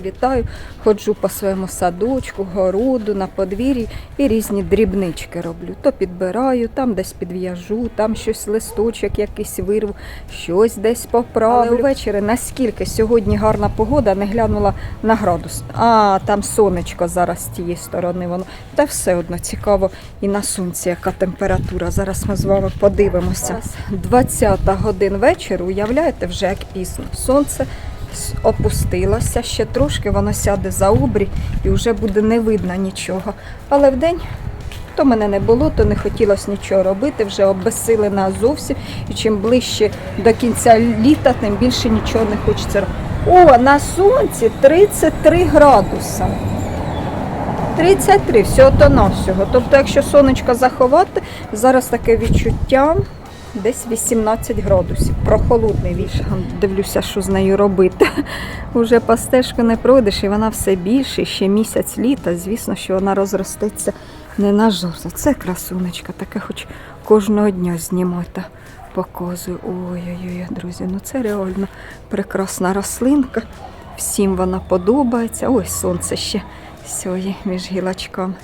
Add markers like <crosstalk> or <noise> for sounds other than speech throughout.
Всіх вітаю. Ходжу по своєму садочку, городу, на подвір'ї і різні дрібнички роблю. То підбираю, там десь підв'яжу, там щось листочок якийсь вирву, щось десь поправлю. Але ввечері, наскільки сьогодні гарна погода, не глянула на градус. А, там сонечко зараз з тієї сторони воно. Та все одно цікаво і на сонці, яка температура. Зараз ми з вами подивимося. 20 годин вечора, уявляєте, вже як пізно. Сонце опустилося, ще трошки воно сяде за обрій і вже буде не видно нічого. Але вдень то мене не було, то не хотілося нічого робити, вже обезсилена зовсім. І чим ближче до кінця літа, тим більше нічого не хочеться робити. О, на сонці 33 градуса. 33, всього то навсього. Тобто, якщо сонечко заховати, зараз таке відчуття десь 18 градусів. Прохолодний вітер. Дивлюся, що з нею робити. <laughs> Уже по стежку не пройдеш, і вона все більше, ще місяць літа. Звісно, що вона розростеться не на жовто. Це красунечка, таке хоч кожного дня знімати. Показую. Ой-ой-ой, друзі, ну це реально прекрасна рослинка. Всім вона подобається. Ой, сонце ще сьогодні між гілочками.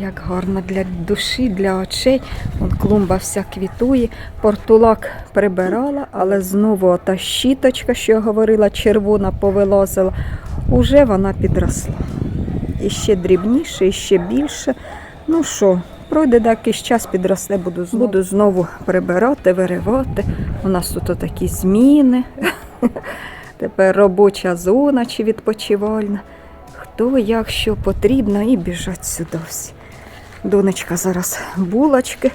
Як гарно для душі, для очей. Вон клумба вся квітує. Портулак прибирала, але знову ота щіточка, що я говорила, червона повилазила. Уже вона підросла. І ще дрібніше, і ще більше. Ну що, пройде якийсь час, підросте, буду знову, буду знову прибирати, виривати. У нас тут такі зміни. <laughs> Тепер робоча зона чи відпочивальна. Хто як що потрібно і біжать сюди всі. Донечка зараз булочки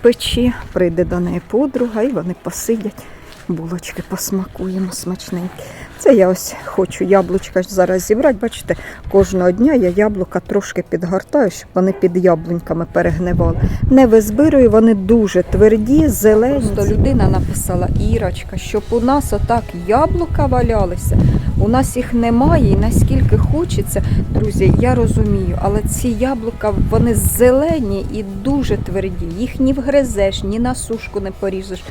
пече, прийде до неї подруга, і вони посидять. Булочки посмакуємо смачненькі. Це я ось хочу яблучка зараз зібрати. Бачите, кожного дня я яблука трошки підгортаю, щоб вони під яблуньками перегнивали. Не визбирую, вони дуже тверді, зелені. Просто людина написала Ірочка, щоб у нас отак яблука валялися. У нас їх немає, і наскільки хочеться, друзі, я розумію, але ці яблука вони зелені і дуже тверді. Їх ні вгризеш, ні на сушку не поріжеш.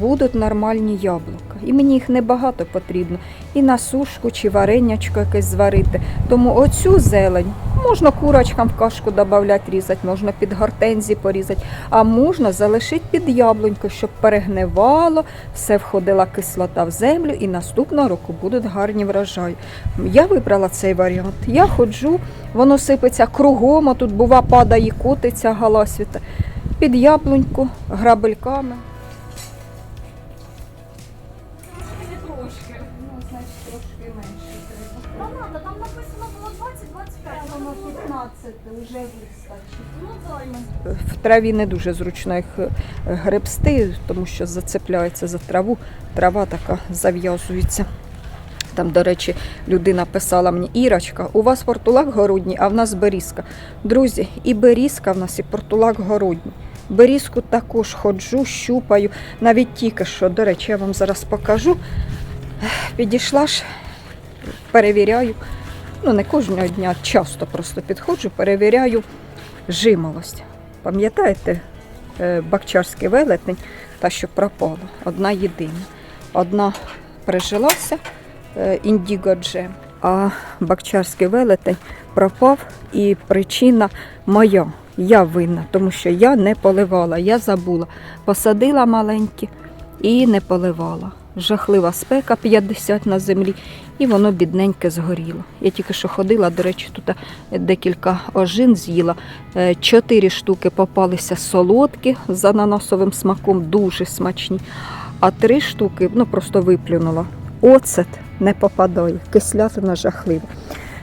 Будуть нормальні яблука. І мені їх небагато потрібно. І на сушку чи варенячко якесь зварити. Тому оцю зелень можна курочкам в кашку додати, різати, можна під гортензії порізати, а можна залишити під яблуньку, щоб перегнивало, все входила кислота в землю і наступного року будуть гарні врожаї. Я вибрала цей варіант. Я ходжу, воно сипеться кругом, а тут бува падає, котиться галасвіта. Під яблуньку, грабельками. Ну. В траві не дуже зручно їх е, гребсти, тому що зацепляється за траву. Трава така зав'язується. Там, до речі, людина писала мені, Ірочка, у вас портулак городній, а в нас берізка. Друзі, і берізка в нас, і портулак городній. Берізку також ходжу, щупаю. Навіть тільки що, до речі, я вам зараз покажу. Підійшла ж, перевіряю. Ну, не кожного дня, часто просто підходжу, перевіряю жимолость. Пам'ятаєте, е, бакчарський велетень, та що пропала, одна єдина. Одна прижилася, е, індіго джем, а бакчарський велетень пропав, і причина моя. Я винна, тому що я не поливала, я забула. Посадила маленькі і не поливала. Жахлива спека 50 на землі, і воно бідненьке згоріло. Я тільки що ходила, до речі, тут декілька ожин з'їла. Е, Чотири штуки попалися солодкі з ананасовим смаком, дуже смачні. А три штуки ну, просто виплюнула. Оцет не попадає, кислятина жахлива.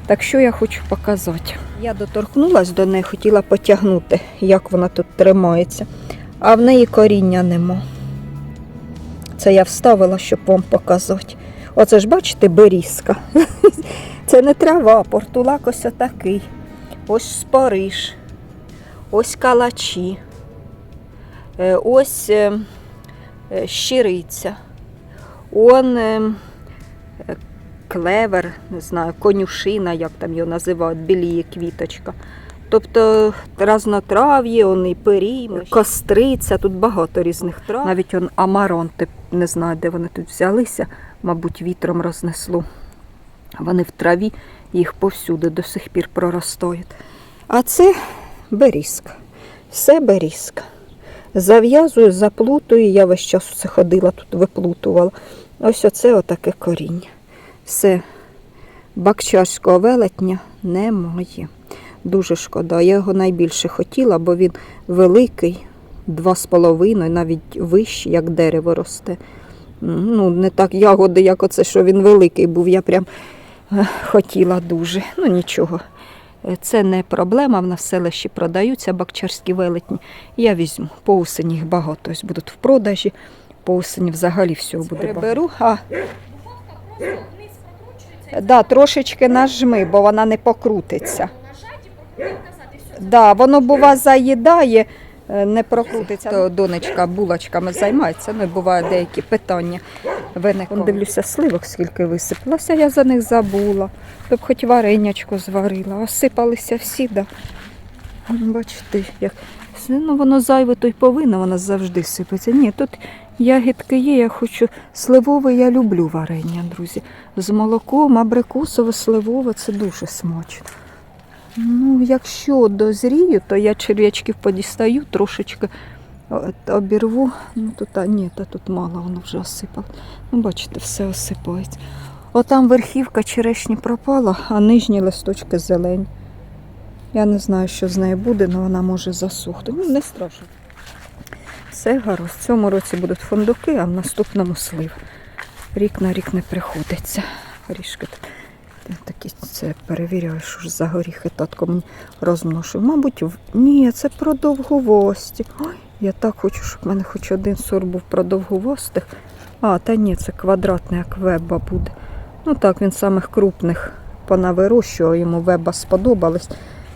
Так що я хочу показати. Я доторкнулася до неї, хотіла потягнути, як вона тут тримається, а в неї коріння нема. Це я вставила, щоб вам показати. Оце ж, бачите, берізка. <laughs> Це не трава, портулак ось отакий. Ось спориш, ось калачі, е, ось е, е, щириця, он клевер, не знаю, конюшина, як там його називають, біліє квіточка. Тобто разнотрав'ї, он і пирій, костриця, тут багато різних трав. Навіть он амаронти, не знаю, де вони тут взялися, мабуть, вітром рознесло. Вони в траві, їх повсюди до сих пір проростають. А це берізка. Все берізка. Зав'язую, заплутую, я весь час це ходила, тут виплутувала. Ось оце отаке коріння. Все, бакчарського велетня немає. Дуже шкода. Я його найбільше хотіла, бо він великий, два з половиною, навіть вищий, як дерево росте. Ну, не так ягоди, як оце, що він великий був. Я прям е, хотіла дуже. Ну нічого. Е, Це не проблема, в нас в селищі продаються бакчарські велетні. Я візьму. По осені їх багато ось будуть в продажі. По осені взагалі всього буде. Приберу, а да, трошечки нажми, бо вона не покрутиться. Да, воно бува заїдає, не прокрутиться. То донечка булочками займається, ну і деякі питання виникли. Дивлюся, сливок скільки висипалося, я за них забула. То б хоч варенячко зварила, осипалися всі, да. Бачите, як ну, воно зайве, то й повинно, воно завжди сипеться. Ні, тут ягідки є, я хочу сливове, я люблю варення, друзі. З молоком, абрикосове, сливове, це дуже смачно. Ну, якщо дозрію, то я черв'ячків подістаю, трошечки от, обірву. Ну, тут, а, ні, та тут мало, воно вже осипало. Ну, бачите, все осипається. Отам верхівка черешні пропала, а нижні листочки зелені. Я не знаю, що з нею буде, але вона може засохнути. Ну, не страшно. Все гаразд. В цьому році будуть фундуки, а в наступному слив. Рік на рік не приходиться. Горішки тут такі це перевіряю, що ж за горіхи татко мені розношує. Мабуть, в... ні, це продовгувості. Ой, я так хочу, щоб в мене хоч один сорт був продовгувостих. А, та ні, це квадратний, як веба буде. Ну так, він самих крупних понавирощував, йому веба сподобалось.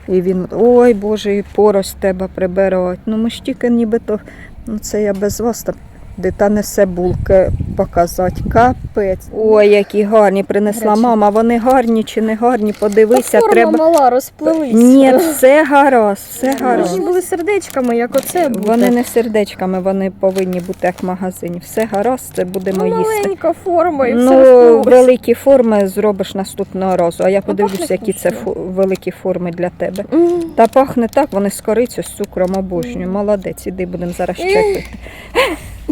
І він, ой Боже, і порость тебе прибирать. Ну ми ж тільки нібито, ну це я без вас там. Де та несе булки показати. Капець. Ой, які гарні принесла Гарячі. мама. Вони гарні чи не гарні, подивися, Форма треба. мала, розплились. Ні, все гаразд, все гаразд. Вони були сердечками, як оце буде. Вони не сердечками, вони повинні бути як в магазині. Все гаразд, це будемо ну, їсти. маленька форма і все Ну, розплилось. великі форми зробиш наступного разу, а я подивлюся, пахне які це вкусно. фу- великі форми для тебе. М. Та пахне так, вони з корицю, з цукром обожнюю. Молодець, іди будемо зараз чай пити.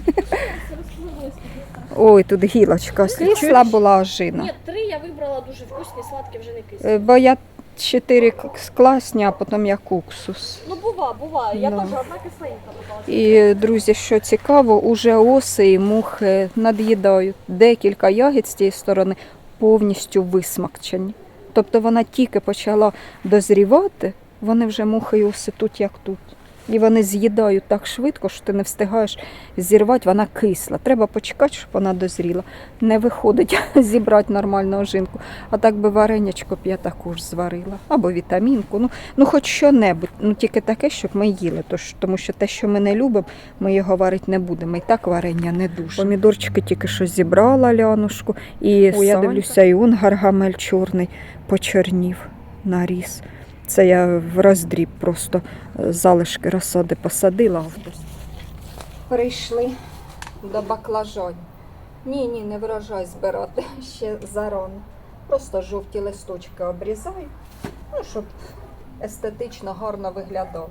<laughs> Ой, тут гілочка. Кисла була ожина. Ні, три я вибрала дуже вкусні, сладкі, вже не кислі. Е, Бо я чотири класні, а потім як уксус. Ну, бува, бува. Я Ну. теж одна кисленька попалася. І, друзі, що цікаво, уже оси і мухи над'їдають. Декілька ягід з тієї сторони повністю висмакчені. Тобто вона тільки почала дозрівати, вони вже мухи і оси тут, як тут. І вони з'їдають так швидко, що ти не встигаєш зірвати, вона кисла. Треба почекати, щоб вона дозріла. Не виходить <laughs> зібрати нормальну жинку. А так би варенячко б я також зварила. Або вітамінку. Ну, ну хоч що-небудь. Ну тільки таке, щоб ми їли. Тож, тому що те, що ми не любимо, ми його варити не будемо. І так варення не дуже. Помідорчики тільки що зібрала лянушку. І О, я дивлюся, і он гаргамель чорний почорнів наріс. Це я в роздріб просто е, залишки розсади посадила. Прийшли до баклажань. Ні, ні, не врожай збирати <laughs> ще зарано. Просто жовті листочки обрізаю, ну, щоб естетично гарно виглядало.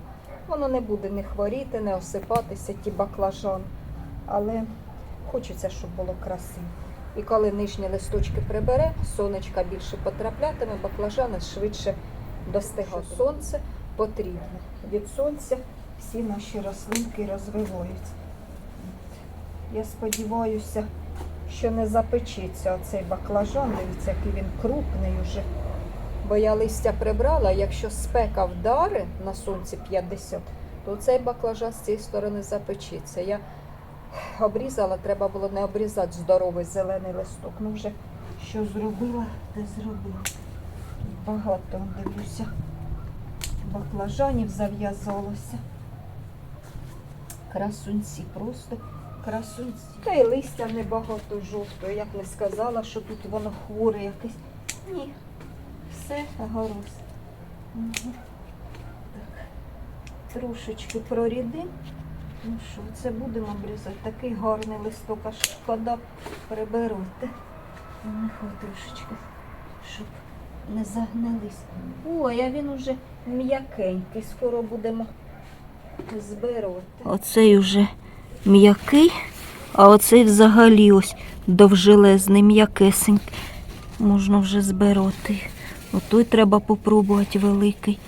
Воно не буде не хворіти, не осипатися, ті баклажани. Але хочеться, щоб було красиво. І коли нижні листочки прибере, сонечка більше потраплятиме, баклажани швидше достигають. Сонце потрібно. Від сонця всі наші рослинки розвиваються. Я сподіваюся, що не запечеться оцей баклажан. Дивіться, який він крупний уже. Бо я листя прибрала, якщо спека вдари на сонці 50, то цей баклажан з цієї сторони запечеться. Я обрізала, треба було не обрізати здоровий зелений листок. Ну вже що зробила, те зробила. Багато дивлюся. Баклажанів зав'язалося. Красунці, просто красунці. Та й листя небагато жовтого. Я б не сказала, що тут воно хворе якесь. Ні, все гаразд. Так. Трошечки прорідим. Ну що, це будемо обрізати. Такий гарний листок, аж шкода приберете. Нехай трошечки щоб не загнились. Ой, а він уже м'якенький, скоро будемо збирати. Оцей уже м'який, а оцей взагалі ось довжелезний, м'якесенький. Можна вже збирати. Отой треба попробувати великий.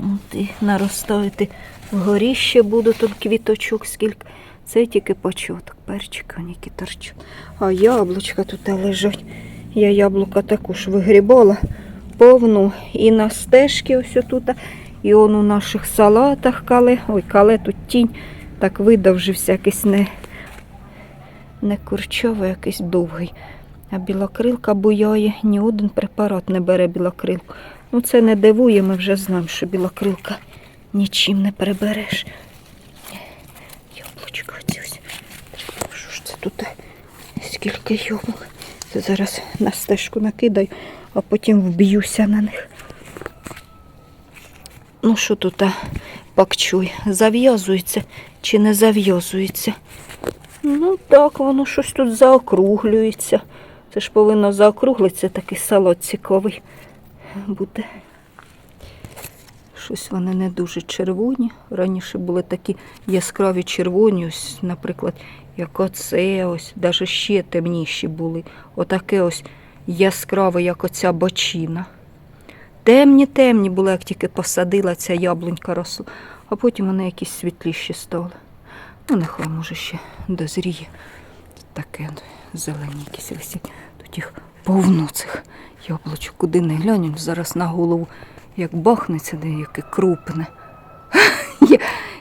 От і наростати. Вгорі ще буде тут квіточок скільки. Це тільки початок. Перчика, які торчать. А яблучка тут лежать. Я яблука також вигрібала повну і на стежки ось отут, і он у наших салатах кале. Ой, кале тут тінь так видовжився, якийсь не, не курчовий, якийсь довгий. А білокрилка буяє, ні один препарат не бере білокрилку. Ну це не дивує, ми вже знаємо, що білокрилка нічим не прибереш. Яблучко ось. Що ж це тут? Скільки яблук. Це зараз на стежку накидаю, а потім вб'юся на них. Ну що тут пакчуй? Зав'язується чи не зав'язується? Ну так, воно щось тут заокруглюється. Це ж повинно заокруглитися, такий салат цікавий буде. Щось вони не дуже червоні. Раніше були такі яскраві червоні, ось, наприклад, як оце, ось, навіть ще темніші були. Отаке ось яскраве, як оця бочина. Темні, темні були, як тільки посадила ця яблунька росла, а потім вони якісь світліші стали. Ну, нехай може ще дозріє. Таке зелені якісь висять. Тут їх повно цих яблучок. Куди не глянь, зараз на голову як бахнеться, де яке крупне. <laughs>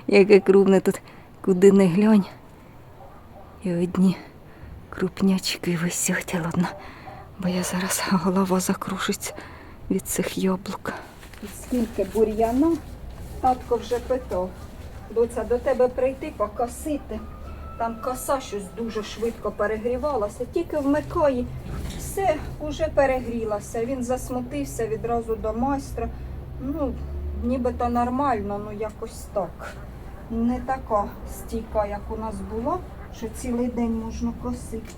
Яке крупне тут, куди не глянь. І одні крупнячки висять, ладно, бо я зараз голова закружиться від цих яблук. Скільки бур'яна, татко вже питав. Доця, до тебе прийти, покосити. Там коса щось дуже швидко перегрівалася, тільки вмикає, все уже перегрілося. Він засмутився відразу до майстра. Ну, нібито нормально, ну якось так. Не така стійка, як у нас була, що цілий день можна косити.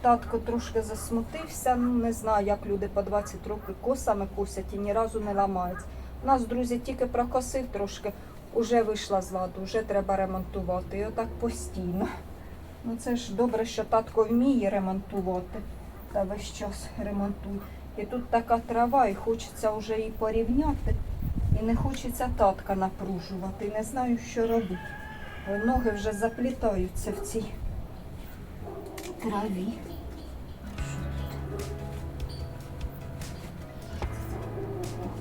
Татко трошки засмутився, ну не знаю, як люди по 20 років косами косять і ні разу не ламаються. У нас, друзі, тільки прокосив трошки, уже вийшла з ладу, вже треба ремонтувати. І отак постійно. Ну це ж добре, що татко вміє ремонтувати. Та весь час ремонтує. І тут така трава, і хочеться вже її порівняти. І не хочеться татка напружувати. І не знаю, що робити. Ноги вже заплітаються в цій траві.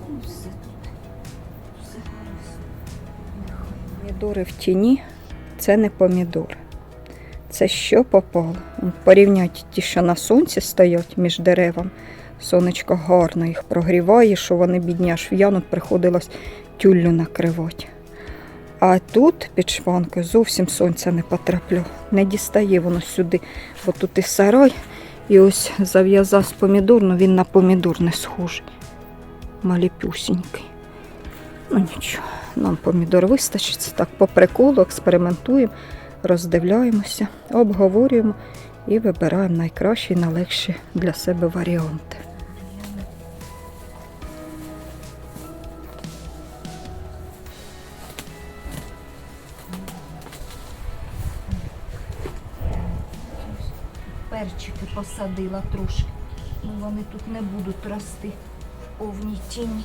Ну. Помідори в тіні це не помідори. Це що попало? Он Порівнять ті, що на сонці стоять між деревами. Сонечко гарно їх прогріває, що вони бідні аж в'януть, приходилось тюллю накривати. А тут під шпанкою зовсім сонця не потраплю. Не дістає воно сюди, бо тут і сарай, і ось зав'язав з помідор, він на помідор не схожий. Маліпюсінький. Ну нічого, нам помідор вистачить. Так по приколу експериментуємо, роздивляємося, обговорюємо і вибираємо найкращий, найлегший для себе варіанти. Посадила трошки. Ну, вони тут не будуть рости в повній тіні.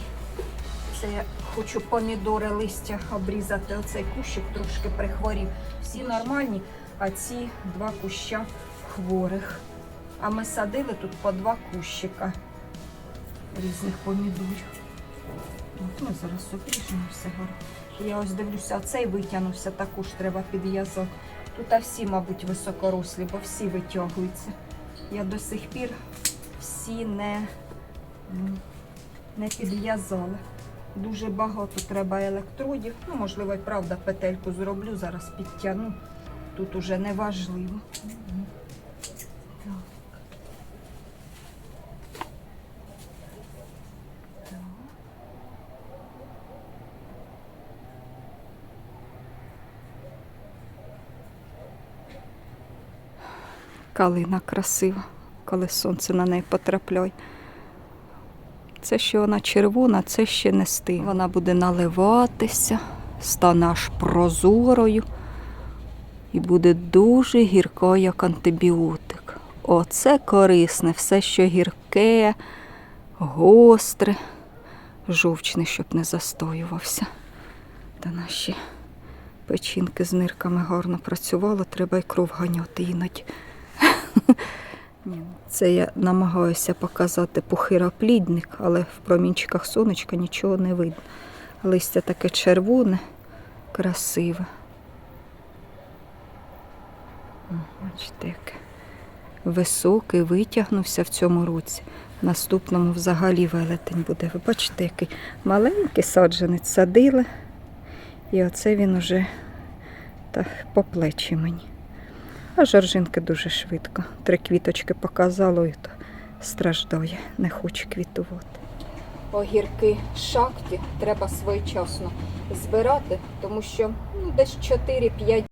Це я хочу помідори листя обрізати. Оцей кущик трошки прихворів. Всі нормальні, а ці два куща хворих. А ми садили тут по два кущика різних помідорів. От ми зараз обріжемо все гарно. Я ось дивлюся, цей витягнувся, також треба підв'язати. Тут а всі, мабуть, високорослі, бо всі витягуються. Я до сих пір всі не, не підв'язала. Дуже багато треба електродів. Ну, можливо, і правда, петельку зроблю, зараз підтягну. Тут уже не важливо. Мгм. Так. Так. Калина красива, коли сонце на неї потрапляє. Це що вона червона, це ще не стиг. Вона буде наливатися, стане аж прозорою і буде дуже гіркою, як антибіотик. Оце корисне, все, що гірке, гостре, жовчне, щоб не застоювався. Та наші печінки з нирками гарно працювали, треба й кров ганяти іноді. Це я намагаюся показати пухироплідник, але в промінчиках сонечка нічого не видно. Листя таке червоне, красиве. Бачите, яке високий, витягнувся в цьому році. В наступному взагалі велетень буде. Ви бачите, який маленький саджанець садили. І оце він уже по плечі мені. А жоржинки дуже швидко. Три квіточки показало і то страждає, не хоче квітувати. Огірки шахті треба своєчасно збирати, тому що ну, десь 4-5